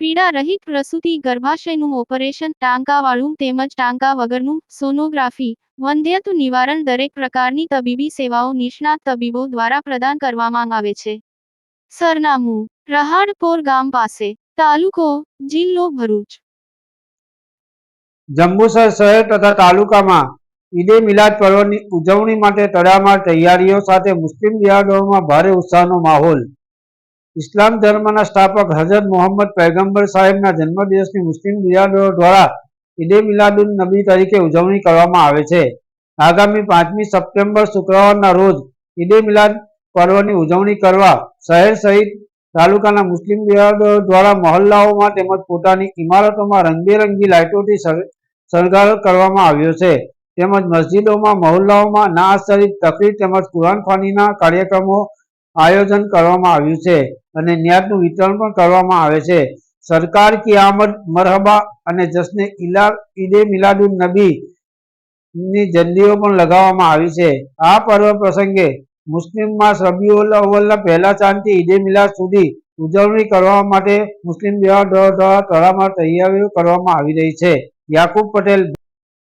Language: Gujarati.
પીડા રહિત પ્રસૂતિ, ગર્ભાશયનું ઓપરેશન, ટાંકાવાળું તેમજ ટાંકા વગરનું સોનોગ્રાફી વંધ્યત્વ નિવારણ દરેક પ્રકારની તબીબી સેવાઓ નિષ્ણાત તબીબો દ્વારા પ્રદાન કરવામાં આવે છે. સરનામું, રહાડપોર ગામ પાસે, તાલુકો, જિલ્લો ભરૂચ. જંબુસર શહેર તથા તાલુકામાં ઈદે મિલાદ પર્વની ઉજવણી માટે તડામાર તૈયારીઓ સાથે મુસ્લિમ બિરાદરોમાં ભારે ઉત્સાહનો માહોલ ઇસ્લામ ધર્મના સ્થાપક હજરત મોહમ્મદ પૈગંબર સાહેબના જન્મદિવસની મુસ્લિમ બિરાદરો દ્વારા ઈદે મિલાદુન નબી તરીકે ઉજવણી કરવામાં આવે છે. આગામી પાંચમી સપ્ટેમ્બર શુક્રવારના રોજ ઈદે મિલાદ પર્વની ઉજવણી કરવા શહેર સહિત તાલુકાના મુસ્લિમ બિરાદરો દ્વારા મહોલ્લાઓમાં તેમજ પોતાની ઇમારતોમાં રંગબેરંગી લાઇટોથી શણગાર કરવામાં આવ્યો છે. તેમજ મસ્જિદોમાં, મહોલ્લાઓમાં ના શરીફ તકરીર તેમજ કુરાન ખાનીના કાર્યક્રમો આયોજન કરવામાં આવ્યું છે અને ન્યાદનું વિતરણ પણ કરવામાં આવે છે. સરકાર કી આમદ મરહબા અને જશ્ને ઇલા ઈદે મિલાદુન નબી ની જલ્દીઓ પણ લગાવવામાં આવી છે. આ પર્વ પ્રસંગે મુસ્લિમ માસ રબીઉલ અવ્વલના પહેલા ચાંદથી ઈદે મિલાદ સુધી ઉજવણી કરવા માટે મુસ્લિમ બિરાદરો દ્વારા તળામાં તૈયારીઓ કરવામાં આવી રહી છે. યાકુબ પટેલ